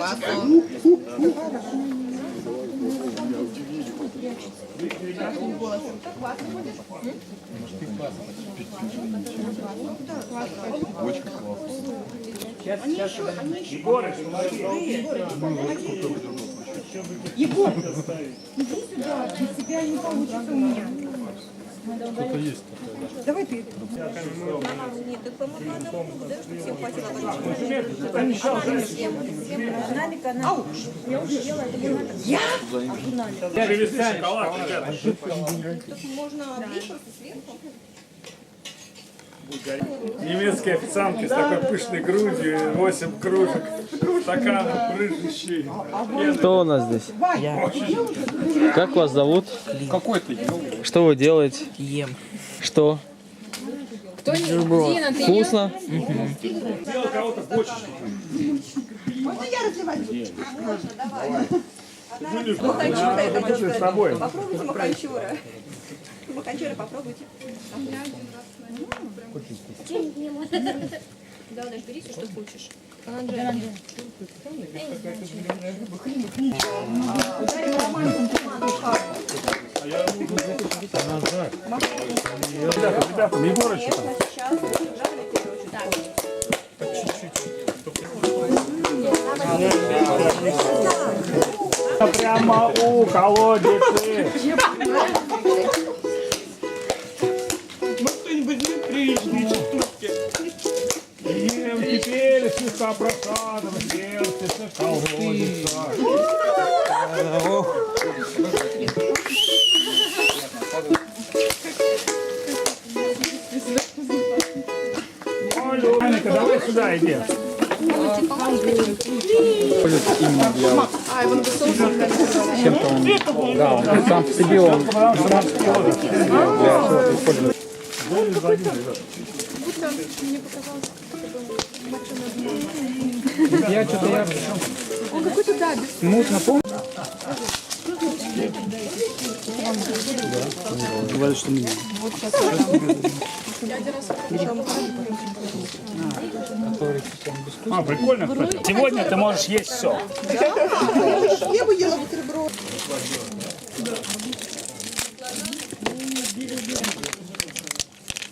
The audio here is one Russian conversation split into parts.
Пасо. Егорыч, Егор, иди сюда, без тебя не получится у меня. Кто-то есть Давай ты. Нет, так по-моему, надо да, чтобы всем хватило. Налик, она. Я уже ела, это не надо. Я? привезли шоколад, ребята. Тут можно облить просто сверху. Немецкие официантки с такой пышной грудью, 8 кружек, стаканов, брыжущий. Кто у нас здесь? Как вас зовут? Какой ты? Что вы делаете? Ем. Что? Вкусно? Сделал кого-то бочечку. Маханчура, я хотела с тобой. сказать. Попробуйте маханчура. Маханчура попробуйте. Да, Даш, бери все, что хочешь. Ребята, ребята, Егорыч, там. Прямо у колодицы. Теперь слегка просадом сердце колодится. Олю, Аника, давай сюда иди. Чем-то он, да, он сам в себе он Я что-то я... Он какой-то да, Смутно помню. Говорят, что меня. А, прикольно, кстати. Сегодня ты можешь есть все. Я бы ела бутерброд.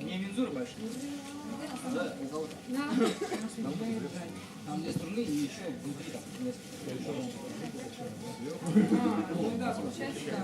мензура большая. Да, у кого-то. Там две струны и еще внутри там несколько. Ну да, получается, да.